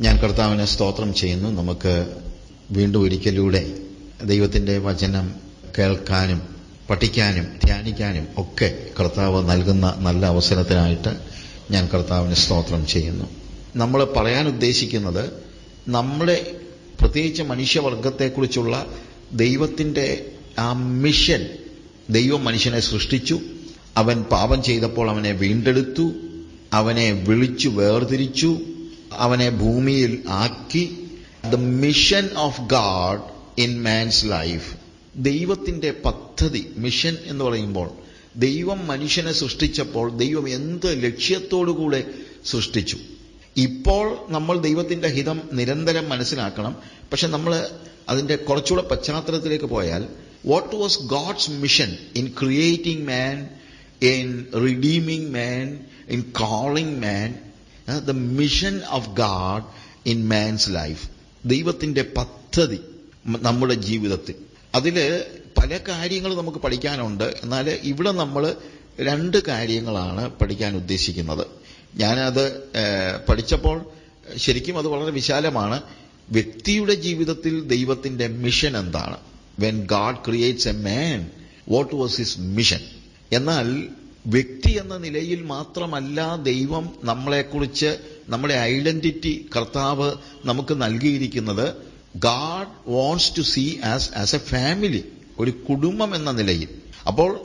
ഞാൻ കർത്താവിനെ സ്തോത്രം ചെയ്യുന്നു. നമുക്ക് വീണ്ടും ഒരിക്കലൂടെ ദൈവത്തിന്റെ വചനം കേൾക്കാനും പഠിക്കാനും ധ്യാനിക്കാനും ഒക്കെ കർത്താവ് നൽകുന്ന നല്ല അവസരത്തിനായിട്ട് ഞാൻ കർത്താവിനെ സ്തോത്രം ചെയ്യുന്നു. നമ്മൾ പറയാൻ ഉദ്ദേശിക്കുന്നത് നമ്മുടെ പ്രത്യേകിച്ച് മനുഷ്യവർഗത്തെക്കുറിച്ചുള്ള ദൈവത്തിന്റെ ആ മിഷൻ ദൈവം മനുഷ്യനെ സൃഷ്ടിച്ചു. അവൻ പാപം ചെയ്തപ്പോൾ അവനെ വീണ്ടെടുത്തു. അവനെ വിളിച്ചു വേർതിരിച്ചു. അവനെ ഭൂമിയിൽ ആക്കി. The mission of God in man's life ദൈവത്തിന്റെ പദ്ധതി മിഷൻ എന്ന് പറയുമ്പോൾ ദൈവം മനുഷ്യനെ സൃഷ്ടിച്ചപ്പോൾ ദൈവം എന്ത് ലക്ഷ്യത്തോടുകൂടെ സൃഷ്ടിച്ചു. ഇപ്പോൾ നമ്മൾ ദൈവത്തിന്റെ ഹിതം നിരന്തരം മനസ്സിലാക്കണം. പക്ഷെ നമ്മൾ അതിന്റെ കുറച്ചുകൂടെ പശ്ചാത്തലത്തിലേക്ക് പോയാൽ what was God's mission in creating man in redeeming man in calling man the mission of God in man's life ദൈവത്തിന്റെ പദ്ധതി നമ്മുടെ ജീവിതത്തിൽ. അതിൽ പല കാര്യങ്ങൾ നമുക്ക് പഠിക്കാനുണ്ട്. എന്നാൽ ഇവിടെ നമ്മൾ രണ്ട് കാര്യങ്ങളാണ് പഠിക്കാൻ ഉദ്ദേശിക്കുന്നത്. ഞാനത് പഠിച്ചപ്പോൾ ശരിക്കും അത് വളരെ വിശാലമാണ്. വ്യക്തിയുടെ ജീവിതത്തിൽ ദൈവത്തിന്റെ മിഷൻ എന്താണ്? When God creates a man what was his mission എന്നാൽ വ്യക്തി എന്ന നിലയിൽ മാത്രമല്ല ദൈവം നമ്മളെക്കുറിച്ച് നമ്മുടെ ഐഡന്റിറ്റി കർത്താവ് നമുക്ക് നൽകിയിരിക്കുന്നത്. God wants to see us as a family ഒരു കുടുംബം എന്ന നിലയിൽ. അപ്പോൾ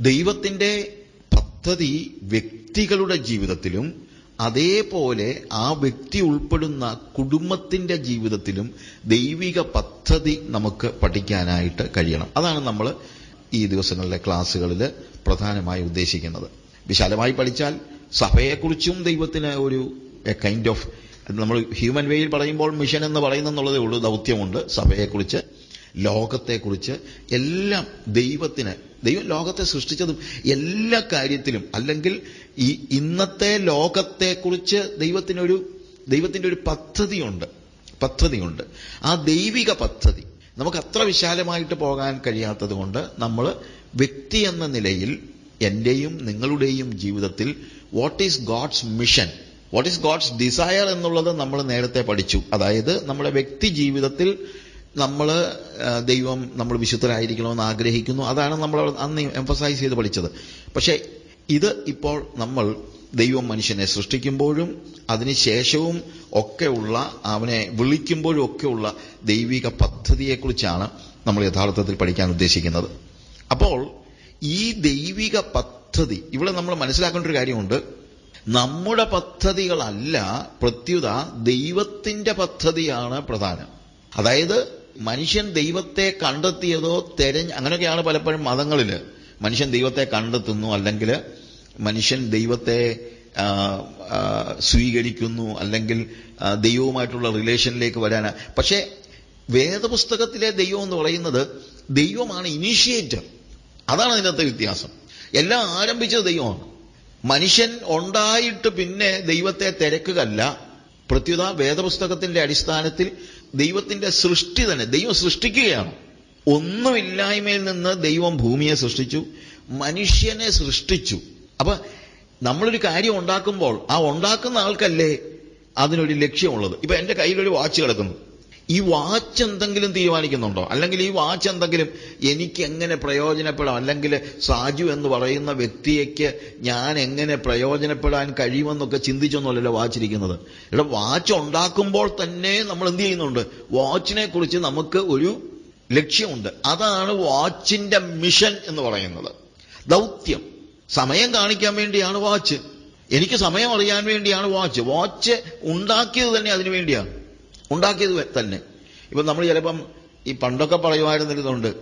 ദൈവത്തിന്റെ പദ്ധതി വ്യക്തികളുടെ ജീവിതത്തിലും അതേപോലെ ആ വ്യക്തി ഉൾപ്പെടുന്ന കുടുംബത്തിന്റെ ജീവിതത്തിലും ദൈവിക പദ്ധതി നമുക്ക് പഠിക്കാനായിട്ട് കഴിയണം. അതാണ് നമ്മൾ ഈ ദിവസങ്ങളിലെ ക്ലാസ്സുകളിൽ പ്രധാനമായി ഉദ്ദേശിക്കുന്നത്. വിശാലമായി പഠിച്ചാൽ സഭയെക്കുറിച്ചും ദൈവത്തിന് ഒരു എ കൈൻഡ് ഓഫ് നമ്മൾ ഹ്യൂമൻ വേയിൽ പറയുമ്പോൾ മിഷൻ എന്ന് പറയുന്നെന്നുള്ളതേ ഉള്ളൂ ദൗത്യമുണ്ട് സഭയെക്കുറിച്ച് ലോകത്തെക്കുറിച്ച് എല്ലാം ദൈവത്തിന് ദൈവം ലോകത്തെ സൃഷ്ടിച്ചതും എല്ലാ കാര്യത്തിലും അല്ലെങ്കിൽ ഈ ഇന്നത്തെ ലോകത്തെക്കുറിച്ച് ദൈവത്തിനൊരു ദൈവത്തിന്റെ ഒരു പദ്ധതിയുണ്ട് പദ്ധതിയുണ്ട്. ആ ദൈവിക പദ്ധതി നമുക്ക് അത്ര വിശാലമായിട്ട് പോകാൻ കഴിയാത്തത് കൊണ്ട് നമ്മൾ വ്യക്തി എന്ന നിലയിൽ എന്റെയും നിങ്ങളുടെയും ജീവിതത്തിൽ what is God's mission what is God's desire എന്നുള്ളത് നമ്മൾ നേരത്തെ പഠിച്ചു. അതായത് നമ്മുടെ വ്യക്തി ജീവിതത്തിൽ നമ്മൾ ദൈവം നമ്മൾ വിശുദ്ധരായിരിക്കണമെന്ന് ആഗ്രഹിക്കുന്നു. അതാണ് നമ്മൾ അന്ന് എംഫസൈസ് ചെയ്ത് പഠിച്ചത്. പക്ഷേ ഇത് ഇപ്പോൾ നമ്മൾ ദൈവം മനുഷ്യനെ സൃഷ്ടിക്കുമ്പോഴും അതിനുശേഷവും ഒക്കെയുള്ള അവനെ വിളിക്കുമ്പോഴും ഒക്കെയുള്ള ദൈവിക പദ്ധതിയെക്കുറിച്ചാണ് നമ്മൾ യഥാർത്ഥത്തിൽ പഠിക്കാൻ ഉദ്ദേശിക്കുന്നത്. അപ്പോൾ ഈ ദൈവിക പദ്ധതി ഇവിടെ നമ്മൾ മനസ്സിലാക്കേണ്ട ഒരു കാര്യമുണ്ട്. നമ്മുടെ പദ്ധതികളല്ല പ്രത്യുത ദൈവത്തിന്റെ പദ്ധതിയാണ് പ്രധാനം. അതായത് മനുഷ്യൻ ദൈവത്തെ കണ്ടെത്തിയതോ തെരഞ്ഞ് അങ്ങനെയൊക്കെയാണ് പലപ്പോഴും മതങ്ങളിൽ മനുഷ്യൻ ദൈവത്തെ കണ്ടെത്തുന്നു അല്ലെങ്കിൽ മനുഷ്യൻ ദൈവത്തെ സ്വീകരിക്കുന്നു അല്ലെങ്കിൽ ദൈവവുമായിട്ടുള്ള റിലേഷനിലേക്ക് വരാൻ പക്ഷേ വേദപുസ്തകത്തിലെ ദൈവം എന്ന് പറയുന്നത് ദൈവമാണ് ഇനീഷ്യേറ്റർ. അതാണ് അതിനകത്തെ വ്യത്യാസം. എല്ലാം ആരംഭിച്ചത് ദൈവമാണ്. മനുഷ്യൻ ഉണ്ടായിട്ട് പിന്നെ ദൈവത്തെ തിരക്കുകയല്ല. പ്രത്യുത വേദപുസ്തകത്തിന്റെ അടിസ്ഥാനത്തിൽ ദൈവത്തിന്റെ സൃഷ്ടി തന്നെ. ദൈവം സൃഷ്ടിക്കുകയാണ്. ഒന്നുമില്ലായ്മയിൽ നിന്ന് ദൈവം ഭൂമിയെ സൃഷ്ടിച്ചു. മനുഷ്യനെ സൃഷ്ടിച്ചു. അപ്പൊ നമ്മളൊരു കാര്യം ഉണ്ടാക്കുമ്പോൾ ആ ഉണ്ടാക്കുന്ന ആൾക്കല്ലേ അതിനൊരു ലക്ഷ്യമുള്ളത്. ഇപ്പൊ എന്റെ കയ്യിലൊരു വാച്ച് കിടക്കുന്നു. ഈ വാച്ച് എന്തെങ്കിലും തീരുമാനിക്കുന്നുണ്ടോ? അല്ലെങ്കിൽ ഈ വാച്ച് എന്തെങ്കിലും എനിക്ക് എങ്ങനെ പ്രയോജനപ്പെടാം? അല്ലെങ്കിൽ സാജു എന്ന് പറയുന്ന വ്യക്തിയേക്ക് ഞാൻ എങ്ങനെ പ്രയോജനപ്പെടാൻ കഴിയുമെന്നൊക്കെ ചിന്തിച്ചൊന്നുമല്ലല്ലോ വാച്ചിരിക്കുന്നത് ഇവിടെ വാച്ച് ഉണ്ടാക്കുമ്പോൾ തന്നെ നമ്മൾ എന്ത് ചെയ്യുന്നുണ്ട്? വാച്ചിനെ കുറിച്ച് നമുക്ക് ഒരു ലക്ഷ്യമുണ്ട്. അതാണ് വാച്ചിന്റെ മിഷൻ എന്ന് പറയുന്നത്. ദൗത്യം. സമയം കാണിക്കാൻ വേണ്ടിയാണ് വാച്ച് എനിക്ക് സമയം അറിയാൻ വേണ്ടിയാണ് വാച്ച് വാച്ച് ഉണ്ടാക്കിയത് തന്നെ അതിനു വേണ്ടിയാണ്. ഉണ്ടാക്കിയത് തന്നെ. ഇപ്പൊ നമ്മൾ ചിലപ്പം ഈ പണ്ടൊക്കെ പറയുമായിരുന്നിരുന്നുണ്ട്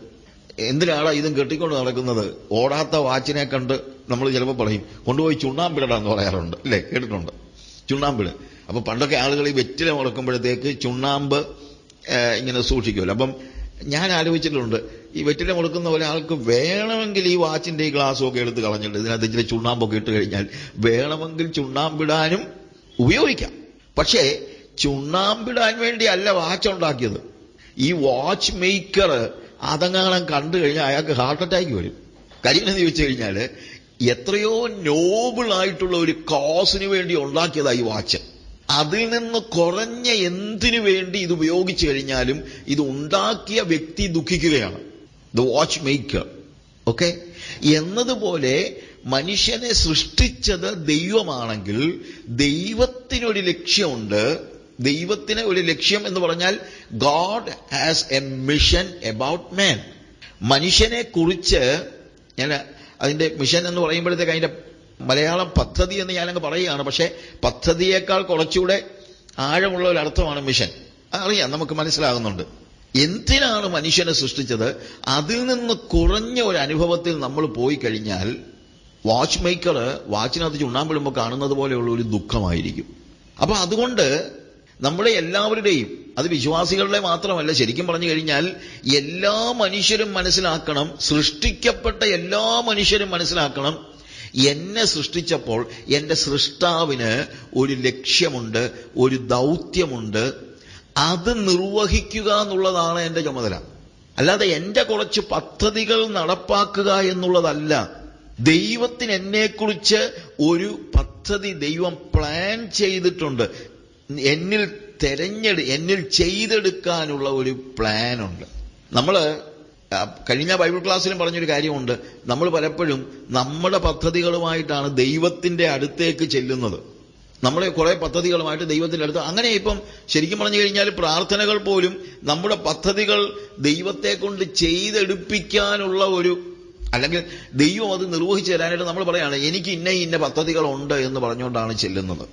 എന്തിനാടാ ഇതും കെട്ടിക്കൊണ്ട് നടക്കുന്നത്? ഓടാത്ത വാച്ചിനെ കണ്ട് നമ്മൾ ചിലപ്പോൾ പറയും കൊണ്ടുപോയി ചുണ്ണാമ്പിടടാന്ന് പറയാറുണ്ട്. അല്ലേ? കേട്ടിട്ടുണ്ട്. ചുണ്ണാമ്പിട് അപ്പൊ പണ്ടൊക്കെ ആളുകൾ ഈ വെറ്റില മുടക്കുമ്പോഴത്തേക്ക് ചുണ്ണാമ്പ് ഇങ്ങനെ സൂക്ഷിക്കുമല്ലോ. അപ്പം ഞാൻ ആലോചിച്ചിട്ടുണ്ട് ഈ വെറ്റില മുളക്കുന്ന ഒരാൾക്ക് വേണമെങ്കിൽ ഈ വാച്ചിന്റെ ഈ ഗ്ലാസ്സും ഒക്കെ എടുത്ത് കളഞ്ഞിട്ട് ഇതിനകത്ത് ഇച്ചിരി ചുണ്ണാമ്പൊക്കെ ഇട്ട് കഴിഞ്ഞാൽ വേണമെങ്കിൽ ചുണ്ണാമ്പിടാനും ഉപയോഗിക്കാം. പക്ഷേ ചുണ്ണാമ്പിടാൻ വേണ്ടിയല്ല വാച്ച് ഉണ്ടാക്കിയത്. ഈ വാച്ച് മേക്കർ അതങ്ങാണം കണ്ടു കഴിഞ്ഞാൽ അയാൾക്ക് ഹാർട്ട് അറ്റാക്ക് വരും. കാര്യം എന്ന് ചോദിച്ചു കഴിഞ്ഞാൽ എത്രയോ നോബിൾ ആയിട്ടുള്ള ഒരു കോസിന് വേണ്ടി ഉണ്ടാക്കിയതാണ് ഈ വാച്ച്. അതിൽ നിന്ന് കുറഞ്ഞ എന്തിനു വേണ്ടി ഇത് ഉപയോഗിച്ചു കഴിഞ്ഞാലും ഇത് ഉണ്ടാക്കിയ വ്യക്തി ദുഃഖിക്കുകയാണ്. ദ വാച്ച് മേക്കർ ഓക്കെ എന്നതുപോലെ മനുഷ്യനെ സൃഷ്ടിച്ചത് ദൈവമാണെങ്കിൽ ദൈവത്തിനൊരു ലക്ഷ്യമുണ്ട്. ദൈവത്തിന് ഒരു ലക്ഷ്യം എന്ന് പറഞ്ഞാൽ God has a mission about man മനുഷ്യനെ കുറിച്ച് ഞാൻ അതിന്റെ മിഷൻ എന്ന് പറയുമ്പോഴത്തേക്ക് അതിന്റെ മലയാളം പദ്ധതി എന്ന് ഞാനങ്ങ് പറയുകയാണ്. പക്ഷേ പദ്ധതിയേക്കാൾ കുറച്ചുകൂടെ ആഴമുള്ള ഒരു അർത്ഥമാണ് മിഷൻ അറിയാം നമുക്ക് മനസ്സിലാകുന്നുണ്ട്. എന്തിനാണ് മനുഷ്യനെ സൃഷ്ടിച്ചത്? അതിൽ നിന്ന് കുറഞ്ഞ ഒരു അനുഭവത്തിൽ നമ്മൾ പോയി കഴിഞ്ഞാൽ വാച്ച് മേക്കർ വാച്ചിനകത്ത് ചുണ്ണാമ്പിടുമ്പോൾ കാണുന്നത് പോലെയുള്ള ഒരു ദുഃഖമായിരിക്കും. അപ്പൊ അതുകൊണ്ട് നമ്മുടെ എല്ലാവരുടെയും അത് വിശ്വാസികളുടെ മാത്രമല്ല ശരിക്കും പറഞ്ഞു കഴിഞ്ഞാൽ എല്ലാ മനുഷ്യരും മനസ്സിലാക്കണം സൃഷ്ടിക്കപ്പെട്ട എല്ലാ മനുഷ്യരും മനസ്സിലാക്കണം എന്നെ സൃഷ്ടിച്ചപ്പോൾ എന്റെ സൃഷ്ടാവിന് ഒരു ലക്ഷ്യമുണ്ട് ഒരു ദൗത്യമുണ്ട് അത് നിർവഹിക്കുക എന്നുള്ളതാണ് എന്റെ ചുമതല. അല്ലാതെ എന്റെ കുറച്ച് പദ്ധതികൾ നടപ്പാക്കുക എന്നുള്ളതല്ല. ദൈവത്തിന് എന്നെക്കുറിച്ച് ഒരു പദ്ധതി ദൈവം പ്ലാൻ ചെയ്തിട്ടുണ്ട്. എന്നിൽ തെരഞ്ഞെടു എന്നിൽ ചെയ്തെടുക്കാനുള്ള ഒരു പ്ലാനുണ്ട് നമ്മൾ കഴിഞ്ഞ ബൈബിൾ ക്ലാസ്സിലും പറഞ്ഞൊരു കാര്യമുണ്ട്. നമ്മൾ പലപ്പോഴും നമ്മുടെ പദ്ധതികളുമായിട്ടാണ് ദൈവത്തിന്റെ അടുത്തേക്ക് ചെല്ലുന്നത്. നമ്മുടെ കുറെ പദ്ധതികളുമായിട്ട് ദൈവത്തിന്റെ അടുത്ത് അങ്ങനെ ഇപ്പം ശരിക്കും പറഞ്ഞു കഴിഞ്ഞാൽ പ്രാർത്ഥനകൾ പോലും നമ്മുടെ പദ്ധതികൾ ദൈവത്തെ കൊണ്ട് ചെയ്തെടുപ്പിക്കാനുള്ള ഒരു അല്ലെങ്കിൽ ദൈവം അത് നിർവഹിച്ചു തരാനായിട്ട് നമ്മൾ പറയാണ് എനിക്ക് ഇന്ന ഇന്ന പദ്ധതികളുണ്ട് എന്ന് പറഞ്ഞുകൊണ്ടാണ് ചെല്ലുന്നത്.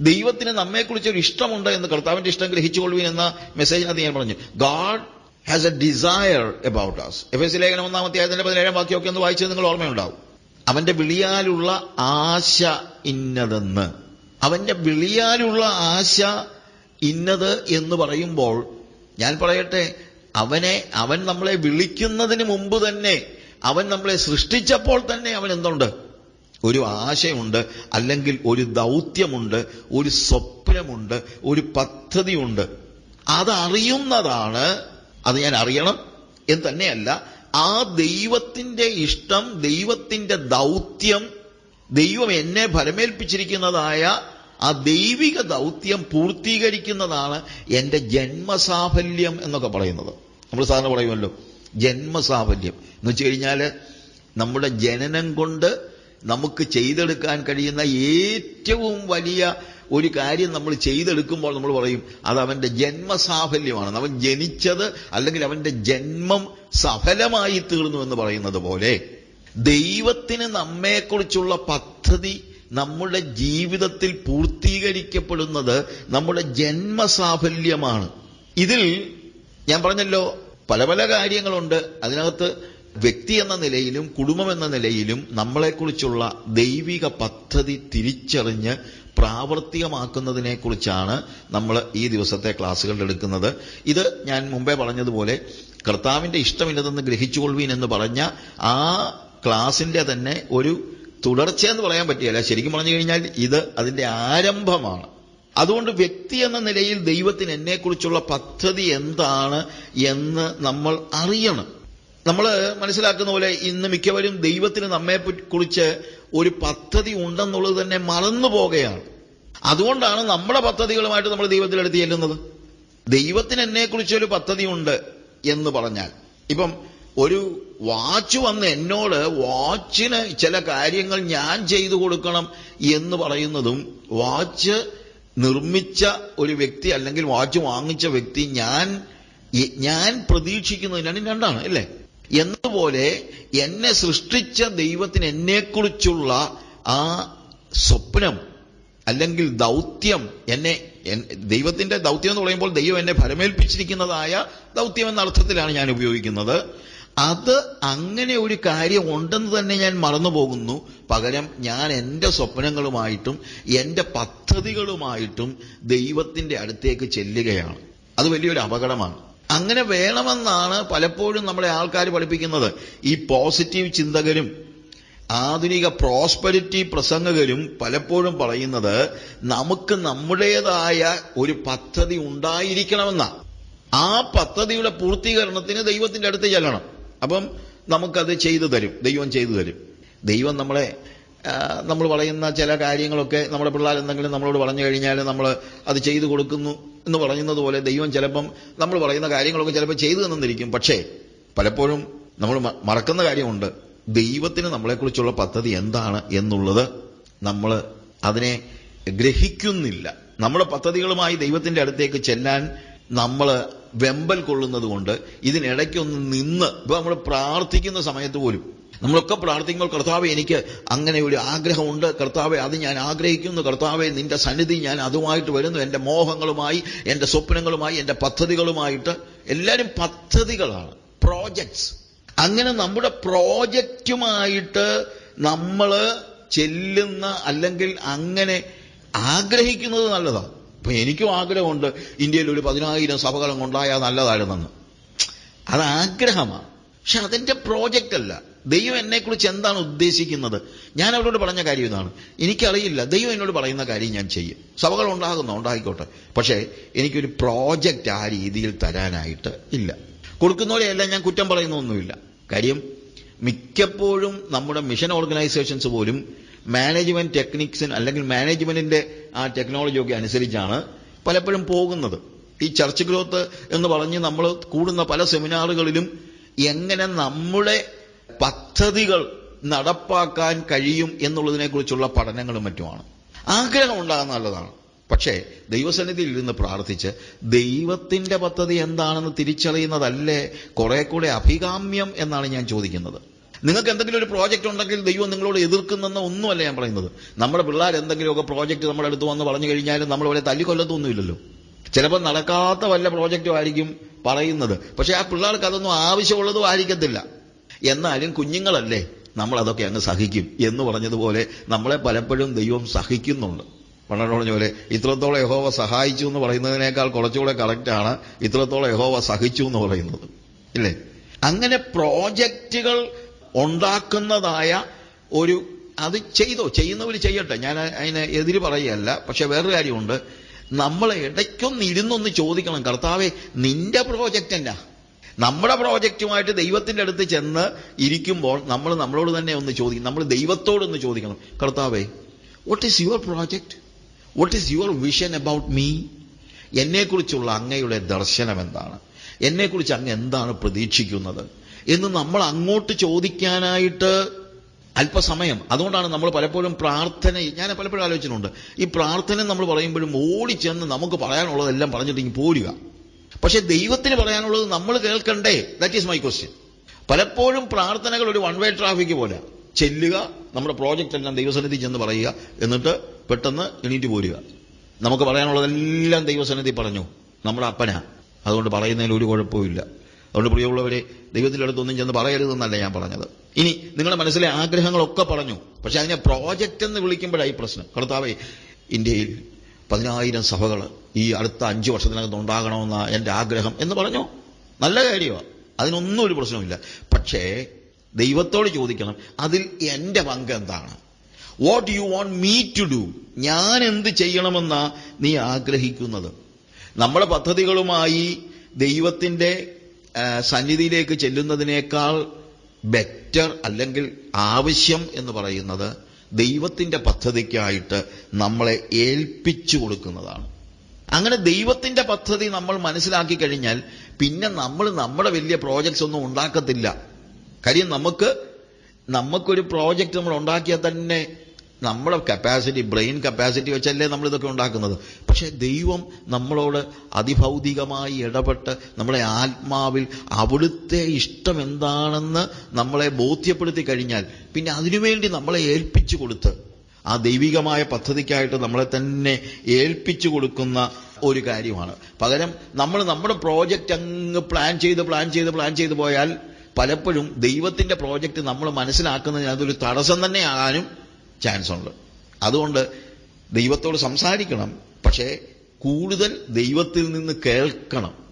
ദൈവത്തിന് നമ്മെക്കുറിച്ച് ഒരു ഇഷ്ടമുണ്ട് എന്ന് കർത്താവിന്റെ ഇഷ്ടം ഗ്രഹിച്ചുകൊള്ളുവിൻ എന്ന മെസ്സേജിനകത്ത് ഞാൻ പറഞ്ഞു. God has a desire about us F S ലേഖനം ഒന്നാമത്തെ അതിന്റെ പതിനേഴാം വാക്യമൊക്കെ ഒന്ന് വായിച്ചത് നിങ്ങൾ ഓർമ്മയുണ്ടാവും. അവന്റെ വിളിയാലുള്ള ആശ ഇന്നതെന്ന്. അവന്റെ വിളിയാലുള്ള ആശ ഇന്നത് എന്ന് പറയുമ്പോൾ ഞാൻ പറയട്ടെ അവനെ അവൻ നമ്മളെ വിളിക്കുന്നതിന് മുമ്പ് തന്നെ അവൻ നമ്മളെ സൃഷ്ടിച്ചപ്പോൾ തന്നെ അവൻ എന്തുണ്ട്? ഒരു ആശയുണ്ട് അല്ലെങ്കിൽ ഒരു ദൗത്യമുണ്ട് ഒരു സ്വപ്നമുണ്ട് ഒരു പദ്ധതിയുണ്ട്. അതറിയുന്നതാണ് അത് ഞാൻ അറിയണം എന്ന് തന്നെയല്ല ആ ദൈവത്തിന്റെ ഇഷ്ടം ദൈവത്തിന്റെ ദൗത്യം ദൈവം എന്നെ ഫലമേൽപ്പിച്ചിരിക്കുന്നതായ ആ ദൈവിക ദൗത്യം പൂർത്തീകരിക്കുന്നതാണ് എന്റെ ജന്മസാഫല്യം എന്നൊക്കെ പറയുന്നത്. നമ്മൾ സാധാരണ പറയുമല്ലോ ജന്മസാഫല്യം. എന്ന് വെച്ച് കഴിഞ്ഞാൽ നമ്മുടെ ജനനം കൊണ്ട് നമുക്ക് ചെയ്തെടുക്കാൻ കഴിയുന്ന ഏറ്റവും വലിയ ഒരു കാര്യം നമ്മൾ ചെയ്തെടുക്കുമ്പോൾ നമ്മൾ പറയും അത് അവന്റെ ജന്മസാഫല്യമാണ്. അവൻ ജനിച്ചത് അല്ലെങ്കിൽ അവന്റെ ജന്മം സഫലമായി തീർന്നു എന്ന് പറയുന്നത് പോലെ ദൈവത്തിന് നമ്മെക്കുറിച്ചുള്ള പദ്ധതി നമ്മുടെ ജീവിതത്തിൽ പൂർത്തീകരിക്കപ്പെടുന്നത് നമ്മുടെ ജന്മസാഫല്യമാണ്. ഇതിൽ ഞാൻ പറഞ്ഞല്ലോ പല പല കാര്യങ്ങളുണ്ട്. അതിനകത്ത് വ്യക്തി എന്ന നിലയിലും കുടുംബം എന്ന നിലയിലും നമ്മളെക്കുറിച്ചുള്ള ദൈവിക പദ്ധതി തിരിച്ചറിഞ്ഞ് പ്രാവർത്തികമാക്കുന്നതിനെ കുറിച്ചാണ് നമ്മൾ ഈ ദിവസത്തെ ക്ലാസ്സുകൾ എടുക്കുന്നത്. ഇത് ഞാൻ മുമ്പേ പറഞ്ഞതുപോലെ കർത്താവിന്റെ ഇഷ്ടമില്ലതെന്ന് ഗ്രഹിച്ചുകൊള്ളുവീൻ എന്ന് പറഞ്ഞ ആ ക്ലാസിന്റെ തന്നെ ഒരു തുടർച്ചയെന്ന് പറയാൻ പറ്റിയല്ല. ശരിക്കും പറഞ്ഞു കഴിഞ്ഞാൽ ഇത് അതിന്റെ ആരംഭമാണ്. അതുകൊണ്ട് വ്യക്തി എന്ന നിലയിൽ ദൈവത്തിന് എന്നെക്കുറിച്ചുള്ള പദ്ധതി എന്താണ് എന്ന് നമ്മൾ അറിയണം. നമ്മൾ മനസ്സിലാക്കുന്ന പോലെ ഇന്ന് മിക്കവരും ദൈവത്തിന് നമ്മെ കുറിച്ച് ഒരു പദ്ധതി ഉണ്ടെന്നുള്ളത് തന്നെ മറന്നു പോകുകയാണ് അതുകൊണ്ടാണ് നമ്മുടെ പദ്ധതികളുമായിട്ട് നമ്മൾ ദൈവത്തിലെടുത്ത് ചെല്ലുന്നത്. ദൈവത്തിന് പദ്ധതി ഉണ്ട് എന്ന് പറഞ്ഞാൽ. ഇപ്പം ഒരു വാച്ച് വന്ന് എന്നോട് വാച്ചിന് ചില കാര്യങ്ങൾ ഞാൻ ചെയ്തു കൊടുക്കണം എന്ന് പറയുന്നതും വാച്ച് നിർമ്മിച്ച ഒരു വ്യക്തി അല്ലെങ്കിൽ വാച്ച് വാങ്ങിച്ച വ്യക്തി ഞാൻ ഞാൻ പ്രതീക്ഷിക്കുന്നതിനാണ് രണ്ടും രണ്ടാണ് അല്ലേ? എന്നതുപോലെ എന്നെ സൃഷ്ടിച്ച ദൈവത്തിന് എന്നെക്കുറിച്ചുള്ള ആ സ്വപ്നം അല്ലെങ്കിൽ ദൗത്യം എന്നെ ദൈവത്തിന്റെ ദൗത്യം എന്ന് പറയുമ്പോൾ ദൈവം എന്നെ ഫലമേൽപ്പിച്ചിരിക്കുന്നതായ ദൗത്യം എന്ന അർത്ഥത്തിലാണ് ഞാൻ ഉപയോഗിക്കുന്നത്. അത് അങ്ങനെ ഒരു കാര്യം ഉണ്ടെന്ന് തന്നെ ഞാൻ മറന്നു പോകുന്നു പകരം ഞാൻ എന്റെ സ്വപ്നങ്ങളുമായിട്ടും എന്റെ പദ്ധതികളുമായിട്ടും ദൈവത്തിന്റെ അടുത്തേക്ക് ചെല്ലുകയാണ്. അത് വലിയൊരു അപകടമാണ്. അങ്ങനെ വേണമെന്നാണ് പലപ്പോഴും നമ്മളെ ആൾക്കാർ പഠിപ്പിക്കുന്നത്. ഈ പോസിറ്റീവ് ചിന്തകരും ആധുനിക പ്രോസ്പെരിറ്റി പ്രസംഗകരും പലപ്പോഴും പറയുന്നത് നമുക്ക് നമ്മുടേതായ ഒരു പദ്ധതി ഉണ്ടായിരിക്കണമെന്ന. ആ പദ്ധതിയുടെ പൂർത്തീകരണത്തിന് ദൈവത്തിന്റെ അടുത്ത് ചെല്ലണം. അപ്പം നമുക്കത് ചെയ്തു തരും. ദൈവം ചെയ്തു തരും. ദൈവം നമ്മളെ നമ്മൾ പറയുന്ന ചില കാര്യങ്ങളൊക്കെ നമ്മുടെ പിള്ളേർ എന്തെങ്കിലും നമ്മളോട് പറഞ്ഞു കഴിഞ്ഞാൽ നമ്മൾ അത് ചെയ്തു കൊടുക്കുന്നു എന്ന് പറയുന്നത് പോലെ ദൈവം ചിലപ്പം നമ്മൾ പറയുന്ന കാര്യങ്ങളൊക്കെ ചിലപ്പോൾ ചെയ്തു തന്നിരിക്കും. പക്ഷേ പലപ്പോഴും നമ്മൾ മറക്കുന്ന കാര്യമുണ്ട്. ദൈവത്തിന് നമ്മളെക്കുറിച്ചുള്ള പദ്ധതി എന്താണ് എന്നുള്ളത് നമ്മൾ അതിനെ ഗ്രഹിക്കുന്നില്ല. നമ്മുടെ പദ്ധതികളുമായി ദൈവത്തിന്റെ അടുത്തേക്ക് ചെല്ലാൻ നമ്മൾ വെമ്പൽ കൊള്ളുന്നത് കൊണ്ട് ഇതിനിടയ്ക്കൊന്ന് നിന്ന് ഇപ്പൊ നമ്മൾ പ്രാർത്ഥിക്കുന്ന സമയത്ത് പോലും നമ്മളൊക്കെ പ്രാർത്ഥിക്കുമ്പോൾ കർത്താവെ എനിക്ക് അങ്ങനെ ഒരു ആഗ്രഹമുണ്ട്. കർത്താവെ അത് ഞാൻ ആഗ്രഹിക്കുന്നു. കർത്താവെ നിന്റെ സന്നിധി ഞാൻ അതുമായിട്ട് വരുന്നു. എന്റെ മോഹങ്ങളുമായി എന്റെ സ്വപ്നങ്ങളുമായി എന്റെ പദ്ധതികളുമായിട്ട്. എല്ലാവരും പദ്ധതികളാണ്. പ്രോജക്ട്സ് അങ്ങനെ നമ്മുടെ പ്രോജക്റ്റുമായിട്ട് നമ്മൾ ചെല്ലുന്ന അല്ലെങ്കിൽ അങ്ങനെ ആഗ്രഹിക്കുന്നത് നല്ലതാണ്. ഇപ്പൊ എനിക്കും ആഗ്രഹമുണ്ട് ഇന്ത്യയിൽ ഒരു പതിനായിരം സഭകളും ഉണ്ടായാൽ നല്ലതായിരുന്നെന്ന്. അത് ആഗ്രഹമാണ് പക്ഷെ അതിന്റെ പ്രോജക്റ്റ് അല്ല. ദൈവം എന്നെക്കുറിച്ച് എന്താണ് ഉദ്ദേശിക്കുന്നത്? ഞാൻ അവരോട് പറഞ്ഞ കാര്യം ഇതാണ്. എനിക്കറിയില്ല. ദൈവം എന്നോട് പറയുന്ന കാര്യം ഞാൻ ചെയ്യും. സഭകൾ ഉണ്ടാകുന്നു ഉണ്ടായിക്കോട്ടെ. പക്ഷേ എനിക്കൊരു പ്രോജക്റ്റ് ആ രീതിയിൽ തരാനായിട്ട് ഇല്ല. കൊടുക്കുന്നവരെയെല്ലാം ഞാൻ കുറ്റം പറയുന്നൊന്നുമില്ല. കാര്യം മിക്കപ്പോഴും നമ്മുടെ മിഷൻ ഓർഗനൈസേഷൻസ് പോലും മാനേജ്മെന്റ് ടെക്നിക്സിന് അല്ലെങ്കിൽ മാനേജ്മെന്റിന്റെ ആ ടെക്നോളജിയൊക്കെ അനുസരിച്ചാണ് പലപ്പോഴും പോകുന്നത്. ഈ ചർച്ച് ഗ്രോത്ത് എന്ന് പറഞ്ഞ് നമ്മൾ കൂടുന്ന പല സെമിനാറുകളിലും എങ്ങനെ നമ്മുടെ പദ്ധതികൾ നടപ്പാക്കാൻ കഴിയും എന്നുള്ളതിനെക്കുറിച്ചുള്ള പഠനങ്ങളും മറ്റുമാണ്. ആഗ്രഹം ഉണ്ടാകുന്ന നല്ലതാണ്. പക്ഷേ ദൈവസന്നിധിയിൽ ഇരുന്ന് പ്രാർത്ഥിച്ച് ദൈവത്തിന്റെ പദ്ധതി എന്താണെന്ന് തിരിച്ചറിയുന്നതല്ലേ? കുറെ കൂടെ അഭികാമ്യം എന്നാണ് ഞാൻ ചോദിക്കുന്നത്. നിങ്ങൾക്ക് എന്തെങ്കിലും ഒരു പ്രോജക്റ്റ് ഉണ്ടെങ്കിൽ ദൈവം നിങ്ങളോട് എതിർക്കുന്നെന്ന് ഒന്നുമല്ല ഞാൻ പറയുന്നത്. നമ്മുടെ പിള്ളേർ എന്തെങ്കിലുമൊക്കെ പ്രോജക്റ്റ് നമ്മുടെ അടുത്ത് വന്ന് പറഞ്ഞു കഴിഞ്ഞാൽ നമ്മൾ അവരെ തല്ലിക്കൊല്ലത്തൊന്നുമില്ലല്ലോ. ചിലപ്പോൾ നടക്കാത്ത വല്ല പ്രോജക്റ്റും ആയിരിക്കും പറയുന്നത്. പക്ഷെ ആ പിള്ളേർക്ക് അതൊന്നും ആവശ്യമുള്ളതും ആയിരിക്കത്തില്ല. എന്നാലും കുഞ്ഞുങ്ങളല്ലേ നമ്മൾ അതൊക്കെ അങ്ങ് സഹിക്കും എന്ന് പറഞ്ഞതുപോലെ നമ്മളെ പലപ്പോഴും ദൈവം സഹിക്കുന്നുണ്ട്. പണ്ടോട് പറഞ്ഞ പോലെ ഇത്രത്തോളം യഹോവ സഹായിച്ചു എന്ന് പറയുന്നതിനേക്കാൾ കുറച്ചുകൂടെ കറക്റ്റാണ് ഇത്രത്തോളം യഹോവ സഹിച്ചു എന്ന് പറയുന്നത്. ഇല്ലേ? അങ്ങനെ പ്രോജക്റ്റുകൾ ഉണ്ടാക്കുന്നതായ ഒരു അത് ചെയ്തോ ചെയ്യുന്നവർ ചെയ്യട്ടെ. ഞാൻ അതിനെ എതിര് പറയല്ല പക്ഷെ വേറൊരു കാര്യമുണ്ട്. നമ്മൾ ഇടയ്ക്കൊന്ന് ഇരുന്നൊന്ന് ചോദിക്കണം. കർത്താവെ നിന്റെ പ്രോജക്റ്റ് എന്നാ? നമ്മുടെ പ്രോജക്റ്റുമായിട്ട് ദൈവത്തിന്റെ അടുത്ത് ചെന്ന് ഇരിക്കുമ്പോൾ നമ്മൾ നമ്മളോട് തന്നെ ഒന്ന് ചോദിക്കും നമ്മൾ ദൈവത്തോടൊന്ന് ചോദിക്കണം. കർത്താവേ what is your project what is your vision about me എന്നെക്കുറിച്ചുള്ള അങ്ങയുടെ ദർശനം എന്താണ് എന്നെക്കുറിച്ച് അങ്ങ് എന്താണ് പ്രതീക്ഷിക്കുന്നത്? എന്ന് നമ്മൾ അങ്ങോട്ട് ചോദിക്കാനായിട്ട് അല്പസമയം. അതുകൊണ്ടാണ് നമ്മൾ പലപ്പോഴും പ്രാർത്ഥന ഞാൻ പലപ്പോഴും ആലോചിച്ചിട്ടുണ്ട്. ഈ പ്രാർത്ഥന നമ്മൾ പറയുമ്പോഴും ഓടിച്ചെന്ന് നമുക്ക് പറയാനുള്ളതെല്ലാം പറഞ്ഞിട്ട് ഇനി പോരുക. പക്ഷെ ദൈവത്തിന് പറയാനുള്ളത് നമ്മൾ കേൾക്കണ്ടേ? ദാറ്റ് ഈസ് മൈ ക്വസ്റ്റ്യൻ പലപ്പോഴും പ്രാർത്ഥനകൾ ഒരു വൺ വേ ട്രാഫിക് പോലെ ചെല്ലുക നമ്മുടെ പ്രോജക്റ്റ് എല്ലാം ദൈവസന്നിധി ചെന്ന് പറയുക എന്നിട്ട് പെട്ടെന്ന് എണീറ്റ് പോരുക. നമുക്ക് പറയാനുള്ളതെല്ലാം ദൈവസന്നിധി പറഞ്ഞു. നമ്മുടെ അപ്പന. അതുകൊണ്ട് പറയുന്നതിൽ ഒരു കുഴപ്പമില്ല അതുകൊണ്ട് പ്രിയമുള്ളവരെ ദൈവത്തിലടുത്തൊന്നും ചെന്ന് പറയരുതെന്നല്ല ഞാൻ പറഞ്ഞത്. ഇനി നിങ്ങളുടെ മനസ്സിലെ ആഗ്രഹങ്ങളൊക്കെ പറഞ്ഞു. പക്ഷെ അതിനെ പ്രോജക്റ്റ് എന്ന് വിളിക്കുമ്പോഴായി പ്രശ്നം. കർത്താവേ ഇന്ത്യയിൽ പതിനായിരം സഭകൾ ഈ അടുത്ത അഞ്ച് വർഷത്തിനകത്ത് ഉണ്ടാകണമെന്ന എന്റെ ആഗ്രഹം എന്ന് പറഞ്ഞു. നല്ല കാര്യമാണ് അതിനൊന്നും ഒരു പ്രശ്നവുമില്ല. പക്ഷേ ദൈവത്തോട് ചോദിക്കണം അതിൽ എന്റെ പങ്ക് എന്താണ്? What you want me to do ഞാൻ എന്ത് ചെയ്യണമെന്നാ നീ ആഗ്രഹിക്കുന്നത്? നമ്മുടെ പദ്ധതികളുമായി ദൈവത്തിന്റെ ആ, സന്നിധിയിലേക്ക് ചെല്ലുന്നതിനേക്കാൾ ബെറ്റർ അല്ലെങ്കിൽ ആവശ്യം എന്ന് പറയുന്നത് ദൈവത്തിന്റെ പദ്ധതിക്കായിട്ട് നമ്മളെ ഏൽപ്പിച്ചു കൊടുക്കുന്നതാണ്. അങ്ങനെ ദൈവത്തിന്റെ പദ്ധതി നമ്മൾ മനസ്സിലാക്കി കഴിഞ്ഞാൽ പിന്നെ നമ്മൾ നമ്മുടെ വലിയ പ്രോജക്ട്സ് ഒന്നും ഉണ്ടാക്കത്തില്ല. കാര്യം നമുക്ക് നമുക്കൊരു പ്രോജക്റ്റ് നമ്മൾ ഉണ്ടാക്കിയാൽ തന്നെ നമ്മുടെ കപ്പാസിറ്റി ബ്രെയിൻ കപ്പാസിറ്റി വെച്ചല്ലേ നമ്മൾ ഇതൊക്കെ ഉണ്ടാക്കുന്നത്. പക്ഷേ ദൈവം നമ്മളോട് അതിഭൗതികമായി ഇടപെട്ട് നമ്മുടെ ആത്മാവിൽ അവിടുത്തെ ഇഷ്ടം എന്താണെന്ന് നമ്മളെ ബോധ്യപ്പെടുത്തി കഴിഞ്ഞാൽ പിന്നെ അതിനുവേണ്ടി നമ്മളെ ഏൽപ്പിച്ചു കൊടുത്ത് ആ ദൈവികമായ പദ്ധതിക്കായിട്ട് നമ്മളെ തന്നെ ഏൽപ്പിച്ചു കൊടുക്കുന്ന ഒരു കാര്യമാണ്. പകരം നമ്മൾ നമ്മുടെ പ്രോജക്റ്റ് അങ്ങ് പ്ലാൻ ചെയ്ത് പ്ലാൻ ചെയ്ത് പ്ലാൻ ചെയ്ത് പോയാൽ പലപ്പോഴും ദൈവത്തിന്റെ പ്രോജക്റ്റ് നമ്മൾ മനസ്സിലാക്കുന്നതിന് അതൊരു തടസ്സം തന്നെ ആകാനും ചാൻസ് ഉണ്ട് അതുകൊണ്ട് ദൈവത്തോട് സംസാരിക്കണം പക്ഷേ കൂടുതൽ ദൈവത്തിൽ നിന്ന് കേൾക്കണം.